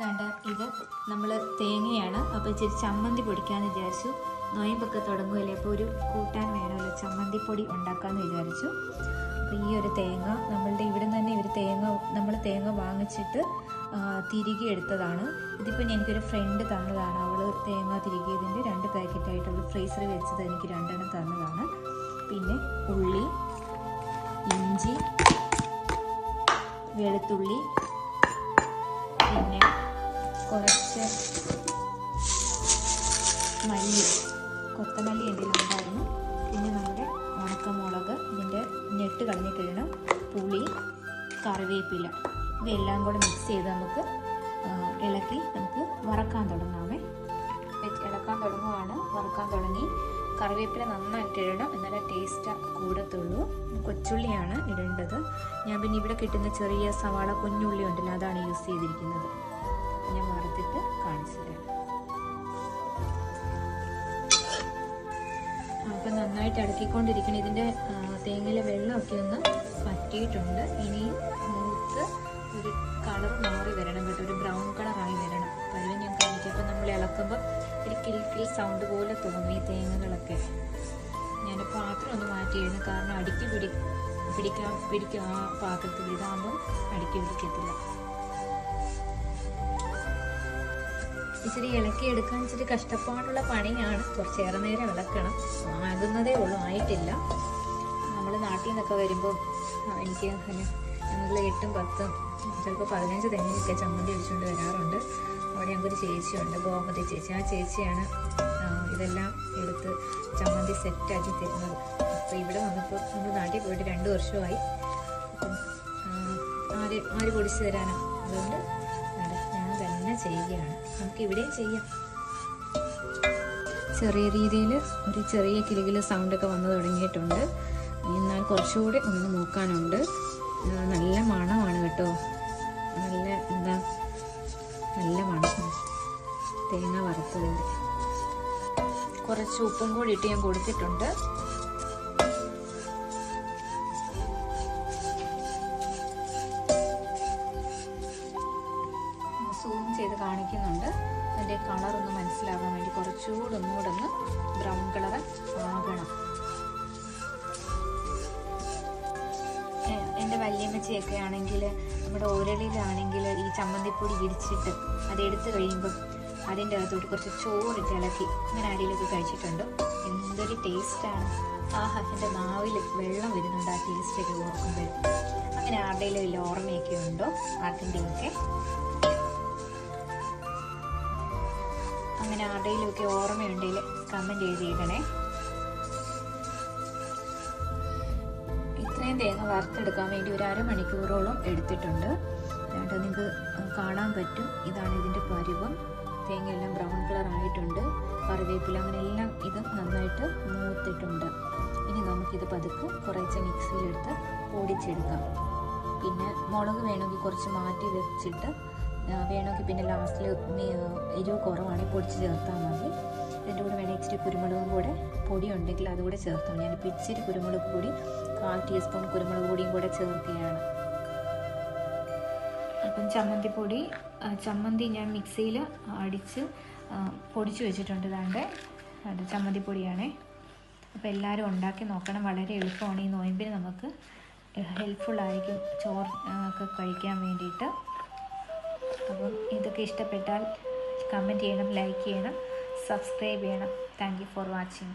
വേണ്ട ഇത് നമ്മൾ തേങ്ങയാണ്. അപ്പോൾ ഇച്ചിരി ചമ്മന്തി പൊടിക്കാമെന്ന് വിചാരിച്ചു. നോയമ്പൊക്കെ തുടങ്ങുമല്ലേ അപ്പോൾ ഒരു കൂട്ടാൻ വേണമല്ലോ ചമ്മന്തി പൊടി ഉണ്ടാക്കാമെന്ന് വിചാരിച്ചു. അപ്പോൾ ഈ ഒരു തേങ്ങ നമ്മളുടെ ഇവിടെ തന്നെ ഇവർ തേങ്ങ നമ്മൾ തേങ്ങ വാങ്ങിച്ചിട്ട് തിരികെ എടുത്തതാണ്. ഇതിപ്പോൾ എനിക്കൊരു ഫ്രണ്ട് തന്നതാണ്. അവൾ തേങ്ങ തിരികിയതിന്റെ രണ്ട് പാക്കറ്റായിട്ട് അവൾ ഫ്രീസറിൽ വെച്ചത് എനിക്ക് രണ്ടെണ്ണം തന്നതാണ്. പിന്നെ ഉള്ളി ഇഞ്ചി വെളുത്തുള്ളി പിന്നെ കുറച്ച് മല്ലി കൊത്തമല്ലി എന്തെങ്കിലും ഉണ്ടായിരുന്നു പിന്നെ നമ്മുടെ ഉണക്കമുളക് ഇതിന്റെ ഞെട്ട് കളഞ്ഞിട്ടിടണം പുളി കറിവേപ്പില. ഇതെല്ലാം കൂടെ മിക്സ് ചെയ്ത് നമുക്ക് ഇളക്കി നമുക്ക് വറക്കാൻ തുടങ്ങാമേ ഇളക്കാൻ തുടങ്ങുവാണ്. വറക്കാൻ തുടങ്ങി. കറിവേപ്പില നന്നായിട്ട് ഇടണം. എന്നാലേ ടേസ്റ്റ് കൂടത്തുള്ളൂ. കൊച്ചുള്ളിയാണ് ഇടേണ്ടത്. ഞാൻ പിന്നെ ഇവിടെ കിട്ടുന്ന ചെറിയ സവാള കുഞ്ഞുള്ളി ഉണ്ടല്ലോ അതാണ് യൂസ് ചെയ്തിരിക്കുന്നത്. ഞാൻ മറിച്ചിട്ട് കാണിച്ചു തരാം. അപ്പം നന്നായിട്ട് ഇളക്കിക്കൊണ്ടിരിക്കണം ഇതിന്റെ തേങ്ങയിലെ വെള്ളമൊക്കെ ഒന്ന് പറ്റിയിട്ടുണ്ട് ഇനിയും മൂത്ത് ഒരു കളർ മാറി വരണം കേട്ടോ. ഒരു ബ്രൗൺ കളറായി വരണം. പഴം ഞാൻ കാണിക്കാം. നമ്മൾ ഇളക്കുമ്പോൾ ഒരു കിൽ കിൽ സൗണ്ട് പോലെ തോന്നും ഈ തേങ്ങകളൊക്കെ. ഞാൻ പാത്രം ഒന്ന് മാറ്റിയിരുന്നു. കാരണം അടുക്കി പിടി പിടിക്കാൻ പിടിക്കും ആ പാത്രത്തിൽ ഇതാകുമ്പോൾ അടുക്കി പിടിക്കത്തില്ല. ഇച്ചിരി ഇളക്കിയെടുക്കാൻ ഇച്ചിരി കഷ്ടപ്പാടുള്ള പണിയാണ്. കുറച്ചേറെ നേരം ഇളക്കണം. ആകുന്നതേ ഉള്ളൂ. ആയിട്ടില്ല. നമ്മൾ നാട്ടിൽ നിന്നൊക്കെ വരുമ്പോൾ എനിക്ക് ഞങ്ങൾ എട്ടും പത്തും ചിലപ്പോൾ പതിനഞ്ച് തെങ്ങിനൊക്കെ ചമ്മന്തി അടിച്ചുകൊണ്ട് വരാറുണ്ട്. അവിടെ ഞങ്ങൾക്കൊരു ചേച്ചിയുണ്ട് ഗോമതി ചേച്ചി. ആ ചേച്ചിയാണ് ഇതെല്ലാം എടുത്ത് ചമ്മന്തി സെറ്റാക്കി തരുന്നത്. അപ്പോൾ ഇവിടെ വന്നപ്പോൾ നമ്മൾ നാട്ടിൽ പോയിട്ട് രണ്ട് വർഷമായി. അപ്പം ആര് ആര് പൊടിച്ചു തരാനാണ് അതുകൊണ്ട് ചെയ്യുകയാണ്. നമുക്ക് ഇവിടെയും ചെയ്യാം. ചെറിയ രീതിയിൽ ഒരു ചെറിയ കിലുകിൽ സൗണ്ടൊക്കെ വന്നു തുടങ്ങിയിട്ടുണ്ട്. എന്നാൽ കുറച്ചുകൂടി ഒന്ന് നോക്കാനുണ്ട്. നല്ല മണമാണ് കേട്ടോ. നല്ല എന്താ നല്ല മണം. തേങ്ങ വറുത്തതിന്റെ കുറച്ച് ഉപ്പും കൂടി ഇട്ട് ഞാൻ കൊടുത്തിട്ടുണ്ട്. കാണിക്കുന്നുണ്ട്. അതിന്റെ കളറൊന്ന് മനസ്സിലാകാൻ വേണ്ടി കുറച്ചുകൂടെ ഒന്നുകൂടെ ഒന്ന് ബ്രൗൺ കളർ ആകണം എന്റെ വല്യമ്മച്ചിയൊക്കെ ആണെങ്കിൽ നമ്മുടെ ഉരളിയിലാണെങ്കിൽ ഈ ചമ്മന്തിപ്പൊടി ഇടിച്ചിട്ട് അതെടുത്ത് കഴിയുമ്പം അതിന്റെ അകത്തോട്ട് കുറച്ച് ചോറിട്ട് ഇളക്കി. ഇങ്ങനെ അടിയിലൊക്കെ കഴിച്ചിട്ടുണ്ട്. എന്തൊരു ടേസ്റ്റാണ് ആഹാ എന്റെ നാവിൽ വെള്ളം വരുന്നുണ്ട് ആ ടേസ്റ്റൊക്കെ ഓർക്കുമ്പോൾ അങ്ങനെ ആരുടെയിലും ഓർമ്മയൊക്കെ ഉണ്ടോ? അതിന്റെയൊക്കെ. അങ്ങനെ ആരുടെയിലുമൊക്കെ ഓർമ്മയുണ്ടെങ്കിൽ കമന്റ് എഴുതിയിടണേ ഇത്രയും തേങ്ങ വറുത്തെടുക്കാൻ വേണ്ടി ഒരു അരമണിക്കൂറോളം എടുത്തിട്ടുണ്ട്. വേണ്ട നിങ്ങൾക്ക് കാണാൻ പറ്റും. ഇതാണ് ഇതിന്റെ പരുവം. തേങ്ങയെല്ലാം ബ്രൗൺ കളർ ആയിട്ടുണ്ട്. കറിവേപ്പില അങ്ങനെ എല്ലാം ഇത് നന്നായിട്ട് മൂത്തിട്ടുണ്ട്. ഇനി നമുക്കിത് പതുക്കെ കുറച്ച് മിക്സിയിലെടുത്ത് പൊടിച്ചെടുക്കാം. പിന്നെ മുളക് വേണമെങ്കിൽ കുറച്ച് മാറ്റി വെച്ചിട്ട് വേണമെങ്കിൽ പിന്നെ ലാസ്റ്റിൽ എരിവ് കുറവാണെങ്കിൽ പൊടിച്ച് ചേർത്താൽ മതി. ഇതിന്റെ കൂടെ വേണമെങ്കിൽ ഇച്ചിരി കുരുമുളകും കൂടെ പൊടി ഉണ്ടെങ്കിൽ അതുകൂടെ ചേർത്താൽ ഞാനിപ്പോൾ ഇച്ചിരി കുരുമുളക് പൊടി കാൽ ടീസ്പൂൺ കുരുമുളക് പൊടിയും കൂടെ ചേർക്കുകയാണ്. അപ്പം ചമ്മന്തിപ്പൊടി പൊടി ചമ്മന്തി ഞാൻ മിക്സിയിൽ അടിച്ച് പൊടിച്ച് വെച്ചിട്ടുണ്ട് ഇതാണ്ട്. അത് ചമ്മന്തിപ്പൊടിയാണേ അപ്പോൾ എല്ലാവരും ഉണ്ടാക്കി നോക്കണം. വളരെ എളുപ്പമാണ് ഈ നോയമ്പിന് നമുക്ക് ഹെൽപ്ഫുള്ളായിരിക്കും ചോറ് കഴിക്കാൻ വേണ്ടിയിട്ട്. അപ്പം ഇതൊക്കെ ഇഷ്ടപ്പെട്ടാൽ കമന്റ് ചെയ്യണം ലൈക്ക് ചെയ്യണം സബ്സ്ക്രൈബ് ചെയ്യണം. Thank for watching